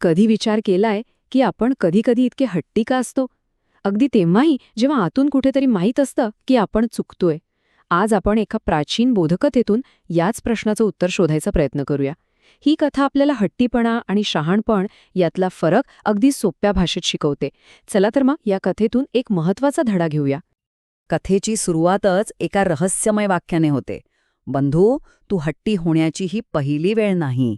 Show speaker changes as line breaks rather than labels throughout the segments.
कधी विचार केलाय की आपण कधी कधी इतके हट्टी का असतो? अगदी तेव्हाही जेव्हा आतून कुठेतरी माहीत असतं की आपण चुकतोय आज आपण एका प्राचीन बोधकथेतून याच प्रश्नाचं उत्तर शोधायचा प्रयत्न करूया. ही कथा आपल्याला हट्टीपणा आणि शहाणपण यातला फरक अगदी सोप्या भाषेत शिकवते. चला तर मग या कथेतून एक महत्त्वाचा धडा घेऊया.
कथेची सुरुवातच एका रहस्यमय वाक्याने होते. बंधू तू हट्टी होण्याची ही पहिली वेळ नाही.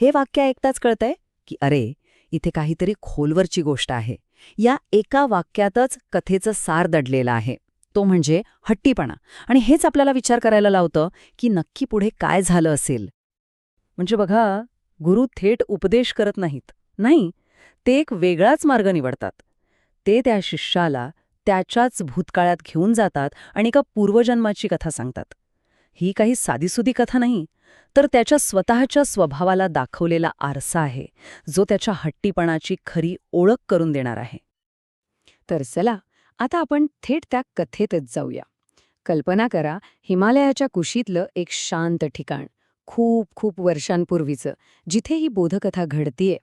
हे वाक्य ऐकताच कळतंय? की अरे इथे काहीतरी खोलवरची गोष्ट आहे. या एका वाक्यातच कथेचं सार दडलेलं आहे. तो म्हणजे हट्टीपणा. आणि हेच आपल्याला विचार करायला लावतं की नक्की पुढे काय झालं असेल. म्हणजे बघा गुरु थेट उपदेश करत नाहीत. नाही ते एक वेगळाच मार्ग निवडतात. ते त्या शिष्याला त्याच्याच भूतकाळात घेऊन जातात आणि एका पूर्वजन्माची कथा सांगतात. ही काही साधीसुधी कथा नाही तर त्याच्या स्वतःच्या स्वभावाला दाखवलेला आरसा आहे जो त्याच्या हट्टीपणाची खरी ओळख करून देणार आहे.
तर चला आता आपण थेट त्या कथेतच जाऊया. कल्पना करा हिमालयाच्या कुशीतलं एक शांत ठिकाण खूप खूप वर्षांपूर्वीचं जिथे ही बोधकथा घडतीये.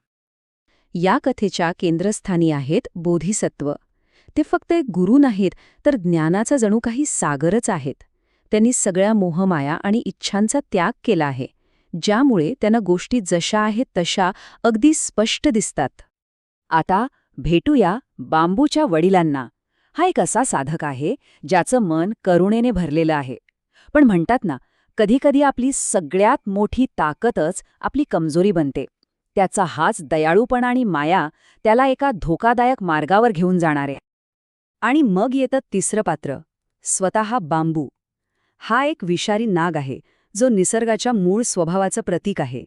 या कथेच्या केंद्रस्थानी आहेत बोधिसत्व. ते फक्त एक गुरु नाहीत तर ज्ञानाचा जणू काही सागरच आहेत. त्यांनी सगळ्या मोहमाया आणि इच्छांचा त्याग केला आहे ज्यामुळे त्यांना गोष्टी जशा आहेत तशा अगदी स्पष्ट दिसतात. आता भेटूया बांबूच्या वडिलांना. हा एक असा साधक आहे ज्याचं मन करुणेने भरलेलं आहे. पण म्हणतात ना कधीकधी आपली सगळ्यात मोठी ताकदच आपली कमजोरी बनते. त्याचा हाच दयाळूपणा आणि माया त्याला एका धोकादायक मार्गावर घेऊन जाणारे. आणि मग येतं तिसरं पात्र स्वतः बांबू. हा एक विषारी नाग आहे जो निसर्गाच्या मूळ स्वभावाचं प्रतीक आहे.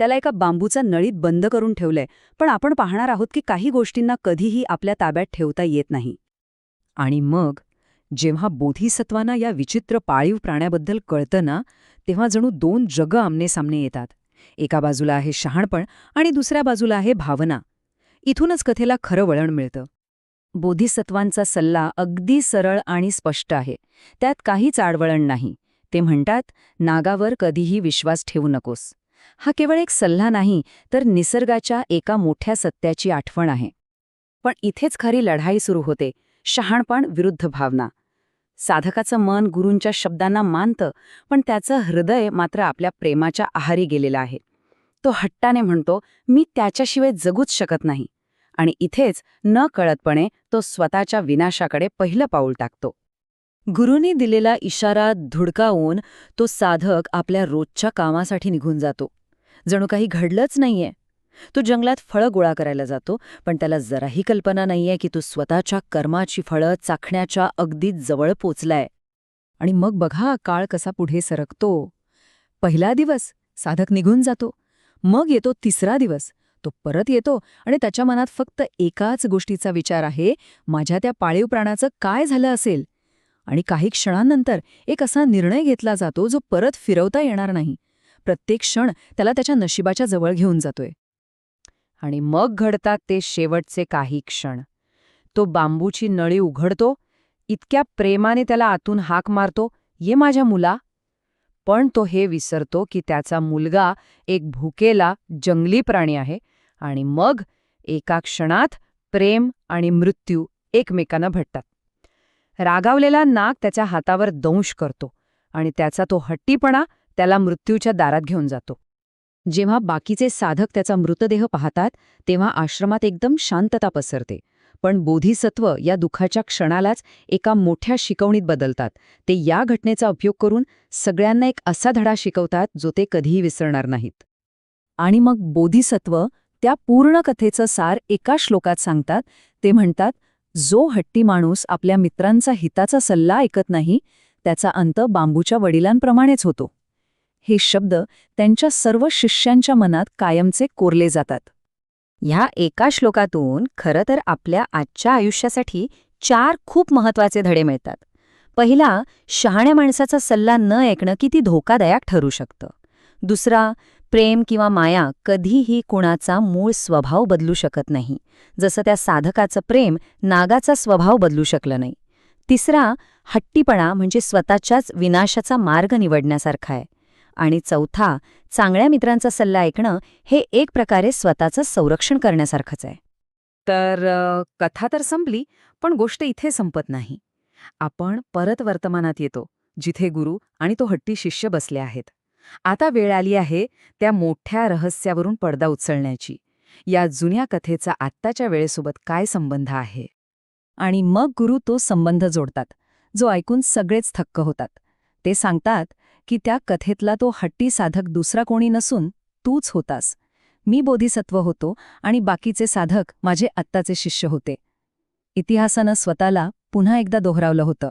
त्याला एका बांबूचा नळीत बंद करून ठेवलंय पण आपण पाहणार आहोत की काही गोष्टींना कधीही आपल्या ताब्यात ठेवता येत नाही. आणि मग जेव्हा बोधिसत्वांना या विचित्र पाळीव प्राण्याबद्दल कळतं ना तेव्हा जणू दोन जगं आमनेसामने येतात. एका बाजूला आहे शहाणपण आणि दुसऱ्या बाजूला आहे भावना. इथूनच कथेला खरं वळण मिळतं. बोधिसत्वांचा सल्ला अगदी सरळ आणि स्पष्ट आहे. त्यात काहीच आडवळण नाही. ते म्हणतात नागावर कधीही विश्वास ठेवू नकोस. हा केवळ एक सल्ला नाही तर निसर्गाच्या एका मोठ्या सत्याची आठवण आहे. पण इथेच खरी लढाई सुरू होते शहाणपण विरुद्ध भावना. साधकाचं मन गुरूंच्या शब्दांना मानतं पण त्याचं हृदय मात्र आपल्या प्रेमाच्या आहारी गेलेलं आहे. तो हट्टाने म्हणतो मी त्याच्याशिवाय जगूच शकत नाही. आणि इथेच न कळतपणे तो स्वतःच्या विनाशाकडे पहिलं पाऊल टाकतो. गुरुने दिलेला इशारा धुडकावून तो साधक आपल्या रोजच्या कामासाठी निघून जातो. जणू काही घडलंच नाहीये. तो जंगलात फळं गोळा करायला जातो पण त्याला जराही कल्पना नाहीये की तो स्वतःच्या कर्माची फळं चाखण्याच्या अगदी जवळ पोचलाय. आणि मग बघा काळ कसा पुढे सरकतो. पहिला दिवस साधक निघून जातो. मग येतो तिसरा दिवस. तो परत येतो आणि त्याच्या मनात फक्त एकाच गोष्टीचा विचार आहे माझ्या त्या पाळीव प्राण्याचं काय झालं असेल? आणि काही क्षणांनंतर एक असा निर्णय घेतला जातो जो परत फिरवता येणार नाही. प्रत्येक क्षण त्याला त्याच्या नशिबाच्या जवळ घेऊन जातोय. आणि मग घडतात ते शेवटचे काही क्षण. तो बांबूची नळी उघडतो इतक्या प्रेमाने त्याला आतून हाक मारतो ये माझ्या मुला. पण तो हे विसरतो की त्याचा मुलगा एक भुकेला जंगली प्राणी आहे आणि मग एका क्षणात प्रेम आणि मृत्यू एकमेकांना भेटतात. रागावलेला नाग त्याच्या हातावर दंश करतो आणि त्याचा तो हट्टीपणा त्याला मृत्यूच्या दारात घेऊन जातो. जेव्हा बाकीचे साधक त्याचा मृतदेह पाहतात तेव्हा आश्रमात एकदम शांतता पसरते. पण बोधिसत्व या दुःखाच्या क्षणालाच एका मोठ्या शिकवणीत बदलतात. ते या घटनेचा उपयोग करून सगळ्यांना एक असा धडा शिकवतात जो ते कधीही विसरणार नाहीत. आणि मग बोधिसत्व त्या पूर्ण कथेचं सार एका श्लोकात सांगतात. ते म्हणतात जो हट्टी माणूस आपल्या मित्रांचा हिताचा सल्ला ऐकत नाही त्याचा अंत बांबूच्या वडिलांप्रमाणेच होतो. हे शब्द त्यांच्या सर्व शिष्यांच्या मनात कायमचे कोरले जातात. ह्या एका श्लोकातून खरं तर आपल्या आजच्या आयुष्यासाठी चार खूप महत्त्वाचे धडे मिळतात. पहिला शहाण्या माणसाचा सल्ला न ऐकणं किती धोकादायक ठरू शकतं. दुसरा प्रेम किंवा माया कधीही कुणाचा मूळ स्वभाव बदलू शकत नाही. जसं त्या साधकाचं प्रेम नागाचा स्वभाव बदलू शकलं नाही. तिसरा हट्टीपणा म्हणजे स्वतःच्याच विनाशाचा मार्ग निवडण्यासारखा आहे.
आणि चौथा चांगल्या मित्रांचा सल्ला ऐकणं हे एक प्रकारे स्वतःचं संरक्षण करण्यासारखंच आहे.
तर कथा तर संपली पण गोष्ट इथे संपत नाही. आपण परत वर्तमानात येतो जिथे गुरु आणि तो हट्टी शिष्य बसले आहेत. आता वेळ आली आहे त्या मोठ्या रहस्यावरून पडदा उचलण्याची. या जुन्या कथेचा आत्ताच्या वेळेसोबत काय संबंध आहे?
आणि मग गुरु तो संबंध जोडतात जो ऐकून सगळेच थक्क होतात. ते सांगतात की त्या कथेतला तो हट्टी साधक दुसरा कोणी नसून तूच होतास. मी बोधिसत्व होतो आणि बाकीचे साधक माझे आत्ताचे शिष्य होते. इतिहासानं स्वतःला पुन्हा एकदा दोहरावलं होतं.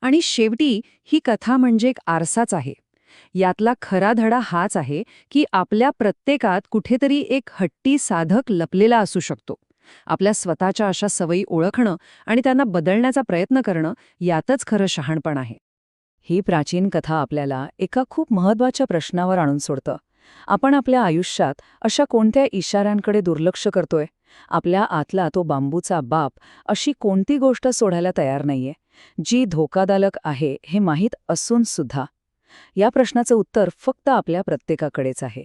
आणि शेवटी ही कथा म्हणजे एक आरसाच आहे. यातला खरा धडा हाच आहे की आपल्या प्रत्येकात कुठेतरी एक हट्टी साधक लपलेला असू शकतो. आपल्या स्वतःच्या अशा सवयी ओळखणं आणि त्यांना बदलण्याचा प्रयत्न करणं यातच खरं शहाणपण आहे.
ही प्राचीन कथा आपल्याला एका खूप महत्त्वाच्या प्रश्नावर आणून सोडतं. आपण आपल्या आयुष्यात अशा कोणत्या इशाऱ्यांकडे दुर्लक्ष करतोय? आपल्या आतला तो बांबूचा बाप अशी कोणती गोष्ट सोडायला तयार नाहीये? जी धोकादायक आहे हे माहीत असून सुद्धा. या प्रश्नाचं उत्तर फक्त आपल्या प्रत्येकाकडेच आहे.